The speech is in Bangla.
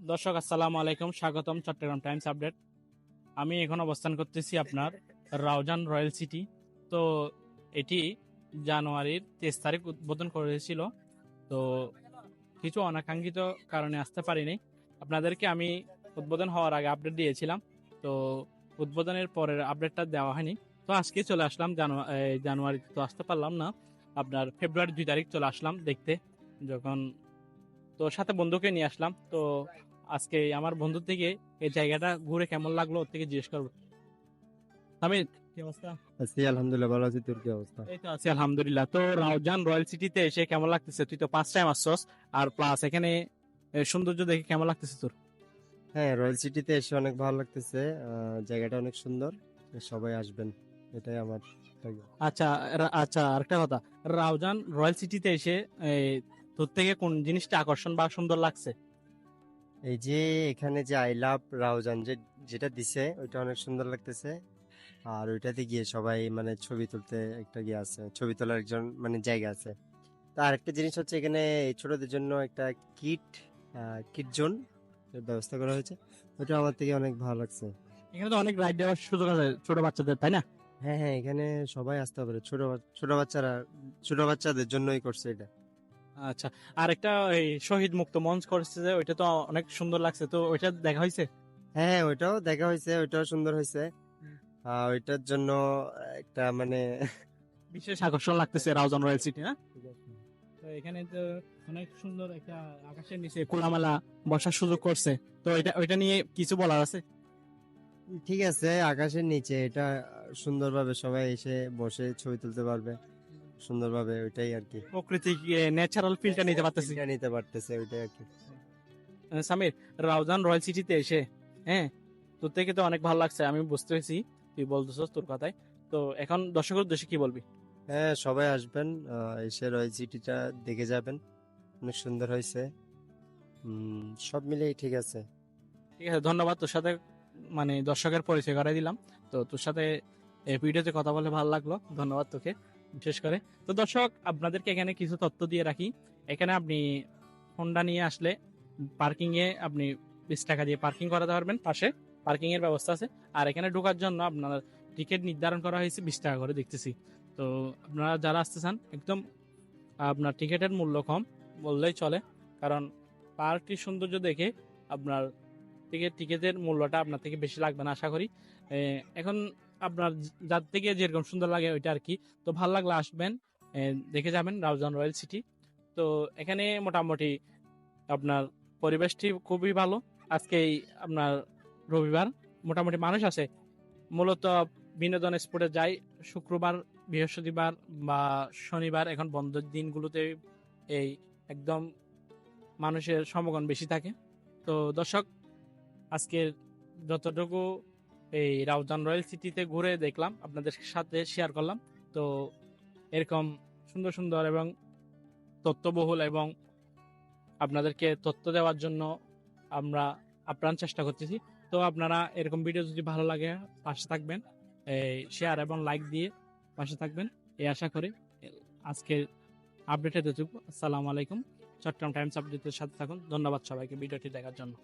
দর্শক, আসসালামু আলাইকুম, স্বাগতম চট্টগ্রাম টাইমস আপডেট। আমি এখন অবস্থান করতেছি আপনার রাউজান রয়্যাল সিটি। তো এটি জানুয়ারির তেইশ তারিখ উদ্বোধন করেছিল। তো কিছু অনাকাঙ্ক্ষিত কারণে আসতে পারিনি। আপনাদেরকে আমি উদ্বোধন হওয়ার আগে আপডেট দিয়েছিলাম। তো উদ্বোধনের পরের আপডেটটা দেওয়া হয়নি। তো আজকে চলে আসলাম জানু- এই জানুয়ারিতে। তো আসতে পারলাম না। আপনার ফেব্রুয়ারি দুই তারিখ চলে আসলাম দেখতে। যখন তো সাথে বন্ধুকে নিয়ে আসলাম। তো আজকে আমার বন্ধু থেকে এই জায়গাটা ঘুরে কেমন লাগল ওর থেকে জিজ্ঞেস করব। আমি কি অবস্থা? আছি আলহামদুলিল্লাহ ভালো আছি। তোর কি অবস্থা? এই তো আছি আলহামদুলিল্লাহ। তো রাউজান রয়্যাল সিটিতে এসে কেমন লাগতেছে? তুই তো পাঁচ টাইম আসছস আর প্লাস এখানে সৌন্দর্য দেখে কেমন লাগতেছে তোর? হ্যাঁ রয়্যাল সিটিতে এসে অনেক ভালো লাগতেছে। জায়গাটা অনেক সুন্দর সবাই আসবেন এটাই আমার। আচ্ছা আচ্ছা আরেকটা কথা। রাউজান রয়্যাল সিটিতে এসে তোর থেকে কোন জিনিসটা আকর্ষণ বা সুন্দর লাগছে? এই যে এখানে যে আই লাভ রাউজান যে যেটা দিছে ওইটা অনেক সুন্দর লাগতেছে। আর ওইটাতে গিয়ে সবাই মানে ছবি তুলতে একটা গিয়ে আছে ছবি তোলার একজন মানে জায়গা আছে। তো আরেকটা জিনিস হচ্ছে এখানে ছোটদের জন্য একটা কিট কিট জোন ব্যবস্থা করা হয়েছে। ওটা আমার থেকে অনেক ভালো লাগছে। এখানে তো অনেক রাইড দেওয়ার সুযোগ আছে ছোট বাচ্চাদের তাই না? হ্যাঁ হ্যাঁ এখানে সবাই আসতে পারে। ছোট ছোট বাচ্চারা ছোট বাচ্চাদের জন্যই করছে এটা। আচ্ছা আর একটা শহীদ মুক্ত মঞ্চ করছে যে ওইটা তো অনেক সুন্দর লাগছে। তো ওইটা দেখা হয়েছে? হ্যাঁ হ্যাঁ, ওইটাও দেখা হয়েছে ওইটাও সুন্দর হয়েছে। ওইটার জন্য একটা মানে বিশেষ আকর্ষণ লাগতেছে রাউজান রয়্যাল সিটি না? তো এখানে তো অনেক সুন্দর একটা আকাশের নিচে খোলামেলা বসার সুযোগ করছে। তো এটা ওইটা নিয়ে কিছু বলার আছে? ঠিক আছে আকাশের নিচে এটা সুন্দরভাবে সবাই এসে বসে ছবি তুলতে পারবে। সুন্দরভাবে ওইটাই আর কি। প্রকৃতিক ন্যাচারাল ফিলটা নিতে পারতেছি। এটা নিতে পারতেছে ওইটাই আর কি। সামির রাউজান রয়্যাল সিটিতে এসে হ্যাঁ? তোর থেকে তো অনেক ভালো লাগছে আমি বুঝতে পেরেছি। তুই বলতেছস তোর কথায় তো এখন দর্শকের উদ্দেশ্যে কি বলবি? হ্যাঁ সবাই আসবেন এসে রয়্যাল সিটিটা দেখে যাবেন। অনেক সুন্দর হয়েছে। সব মিলেই ঠিক আছে। ঠিক আছে ধন্যবাদ তোর সাথে মানে দর্শকের পরিচয় করাই দিলাম। তো তোর সাথে এই ভিডিওতে কথা বলে ভালো লাগল। ধন্যবাদ তোকে। বিশেষ করে। তো দর্শক, আপনাদেরকে এখানে কিছু তথ্য দিয়ে রাখি। এখানে আপনি হোন্ডা নিয়ে আসলে পার্কিংয়ে আপনি বিশ টাকা দিয়ে পার্কিং করাতে পারবেন। পাশে পার্কিংয়ের ব্যবস্থা আছে। আর এখানে ঢোকার জন্য আপনার টিকিট নির্ধারণ করা হয়েছে বিশ টাকা করে দেখতেছি। তো আপনারা যারা আসতে চান, একদম আপনার টিকিটের মূল্য কম বললেই চলে। কারণ পার্কটির সৌন্দর্য দেখে আপনার টিকিট টিকিটের মূল্যটা আপনার থেকে বেশি লাগবে না, আশা করি। এখন আপনার যার থেকে যেরকম সুন্দর লাগে ওইটা আর কি। তো ভালো লাগলে আসবেন দেখে যাবেন রাউজান রয়্যাল সিটি। তো এখানে মোটামুটি আপনার পরিবেশটি খুবই ভালো। আজকে আপনার রবিবার, মোটামুটি মানুষ আছে। মূলত বিনোদন স্পটে যাই, শুক্রবার, বৃহস্পতিবার বা শনিবার এখন বন্ধের দিনগুলোতে এই একদম মানুষের সমাগম বেশি থাকে। তো দর্শক, আজকের যতটুকু এই রাউজান রয়্যাল সিটিতে ঘুরে দেখলাম, আপনাদের সাথে শেয়ার করলাম। তো এরকম সুন্দর সুন্দর এবং তথ্যবহুল এবং আপনাদেরকে তথ্য দেওয়ার জন্য আমরা আপ্রাণ চেষ্টা করতেছি। তো আপনারা এরকম ভিডিও যদি ভালো লাগে, পাশে থাকবেন, এই শেয়ার এবং লাইক দিয়ে পাশে থাকবেন। এই আশা করি আজকের আপডেটে দেখব আসসালামু আলাইকুম। চট্টগ্রাম টাইমস আপডেটের সাথে থাকুন। ধন্যবাদ সবাইকে ভিডিওটি দেখার জন্য।